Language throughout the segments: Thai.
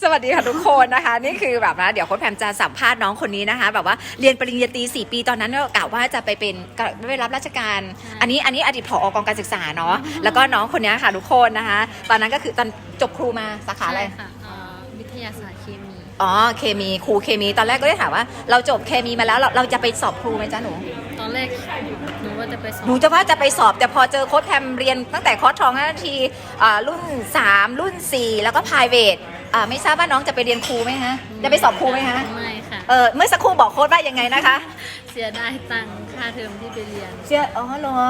สวัสดีค่ะทุกคนนะคะ นี่คือแบบนะเดี๋ยวโค้ชแพมจะสัมภาษณ์น้องคนนี้นะคะ แบบว่าเรียนปริญญาตรี4ปีตอนนั้นก็กะว่าจะไปเป็นก็ได้รับราชการ อันนี้อันนี้อดีตผอกองการศึกษาเนาะแล้วก็น้องคนนี้ค่ะทุกคนนะคะ ตอนนั้นก็คือตอนจบครูมาสาขาอะไรใช่ค่ะเอ่อวิทยาศาสตร์เคมีอ๋อเคมีครูเคมี ตอนแรกก็ได้ถามว่า เราจบเคมีมาแล้วเราเราจะไปสอบครูไหมจ๊ะหนูตอนแรกหนูว่าจะไปสอบหนูจะว่าจะไปสอบแต่พอเจอโค้ชแพมเรียนตั้งแต่คอร์สทองนาทีอ่ารุ่น 3 รุ่น 4 แล้วก็ p r i v a t อ่าไม่ทราบว่าน้องจะไปเรียนครูไหมฮะจะไปสอบครูไหมฮะไม่ค่ะเออเมื่อสักครู่บอกโค้ดว่ายังไงนะคะ เสียดายตังค่าเทอมที่ไปเรียน เสียอ๋อเหรอ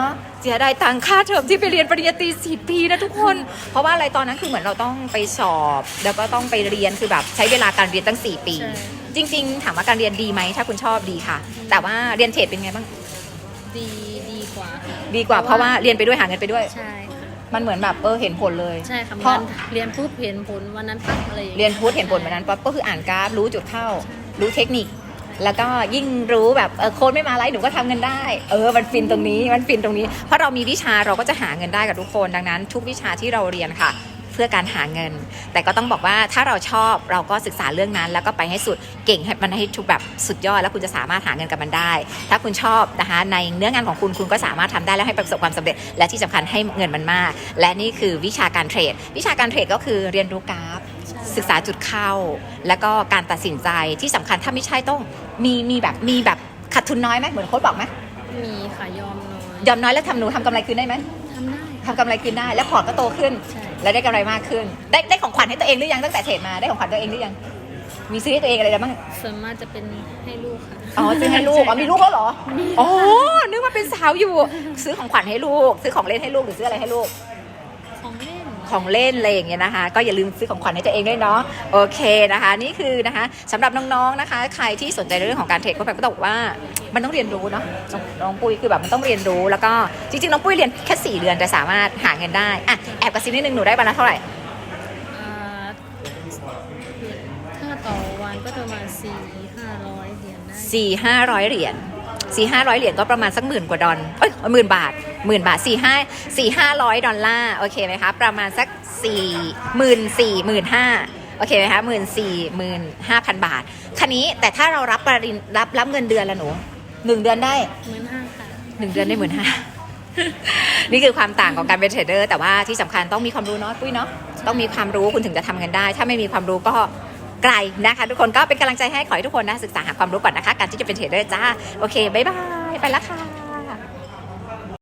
เสียดายตังค่าเทอมที่ไปเรียนปริญญาตรีสี่ปีนะทุกคน เพราะว่าอะไรตอนนั้นคือเหมือนเราต้องไปสอบ แล้วก็ต้องไปเรียนคือแบบใช้เวลาการเรียนตั้ง 4 ปี ใช่ จริง ๆ ถามว่าการเรียนดีไหมถ้าคุณชอบดีค่ะ แต่ว่าเรียนเทรดเป็นไงบ้างดีดีกว่าค่ะ ดีกว่าเพราะว่าเรียนไปด้วยหาเงินไปด้วย ใช่ค่ะ มันเหมือนแบบเออเห็นผลเลยใช่ค่ะเพราะมันเรียนปุ๊บเห็นผลวันนั้นปั๊บอะไรอย่างเรียนพูดเห็นผลวันนั้นปั๊บก็คืออ่านกราฟรู้จุดเข้า รู้เทคนิค แล้วก็ยิ่งรู้แบบเออโค้ดไม่มาไลฟ์หนูก็ทำเงินได้ เออมันฟินตรงนี้มันฟินตรงนี้ เพราะเรามีวิชาเราก็จะหาเงินได้กับทุกคนดังนั้น ทุกวิชาที่เราเรียนค่ะ เพื่อการหาเงิน แต่ก็ต้องบอกว่าถ้าเราชอบเราก็ศึกษาเรื่องนั้น แล้วก็ไปให้สุดเก่งให้มันให้ทุกแบบสุดยอด แล้วคุณจะสามารถหาเงินกับมันได้ ถ้าคุณชอบนะคะในเนื้องานของคุณคุณก็สามารถทำได้แล้วให้ประสบความสำเร็จ และที่สำคัญให้เงินมันมาก และนี่คือวิชาการเทรด วิชาการเทรดก็คือเรียนรู้กราฟศึกษาจุดเข้า แล้วก็การตัดสินใจที่สำคัญถ้าไม่ใช่ต้องมีมีแบบมีแบบขาดทุนน้อยไหมเหมือนโค้ดบอกไหมมีค่ะยอมน้อยยอมน้อยแล้วทำหนูทำกำไรคืนได้ไหมทำได้ ทำกำไรคืนได้ แล้วพอร์ตก็โตขึ้น ใช่ และได้กำไรมากขึ้น ได้ได้ของขวัญให้ตัวเองหรือยังตั้งแต่เทรดมาได้ของขวัญตัวเองหรือยัง มีซื้อให้ตัวเองอะไรบ้าง ส่วนมากจะเป็นให้ลูกค่ะอ๋อซื้อให้ลูกอ๋อมีลูกแล้วเหรอมีอ๋อนึกว่าเป็นสาวอยู่ ซื้อของขวัญให้ลูก ซื้อของเล่นให้ลูกหรือซื้ออะไรให้ลูก ของเล่น ของเล่นอะไรอย่างเงี้ยนะคะ ก็อย่าลืมซื้อของขวัญให้ตัวเองด้วยเนาะโอเคนะคะ นี่คือนะคะสำหรับน้องๆนะคะ ใครที่สนใจในเรื่องของการเทรดก็แบบก็ต้องบอกว่ามันต้องเรียนรู้เนาะน้องน้องปุ้ยคือแบบมันต้องเรียนรู้แล้วก็จริงๆน้องปุ้ยเรียนแค่ 4 เดือนแต่สามารถหาเงินได้อะแอบกระซิบนิดนึงหนูได้วันละเท่าไหร่อ่าถ้าต่อวันก็ประมาณสี่ห้าร้อยเหรียญได้สี่ห้าร้อยเหรียญ สี่ห้าร้อยเหรียญก็ประมาณสักหมื่นกว่าดอลเอ้ยหมื่นบาทหมื่นบาทสี่ห้าสี่ห้าร้อยดอลลาร์โอเคไหมคะประมาณสักสี่หมื่นสี่หมื่นห้าโอเคไหมคะหมื่นสี่หมื่นห้าพันบาทคันนี้แต่ถ้าเรารับปริญรับรับเงินเดือนละหนูหนึ่งเดือนได้หมื่นห้าค่ะหนึ่งเดือนได้หมื่นห้านี่คือความต่างของการเป็นเทรดเดอร์แต่ว่าที่สำคัญต้องมีความรู้เนาะปุ้ยเนาะต้องมีความรู้คุณถึงจะทำเงินได้ ถ้าไม่มีความรู้ก็ ไกลนะคะทุกคนก็เป็นกำลังใจให้ขอให้ทุกคนนะศึกษาหาความรู้ก่อนนะคะ การที่จะเป็นเทรดเดอร์จ้าโอเคบ๊ายบายไปแล้วค่ะ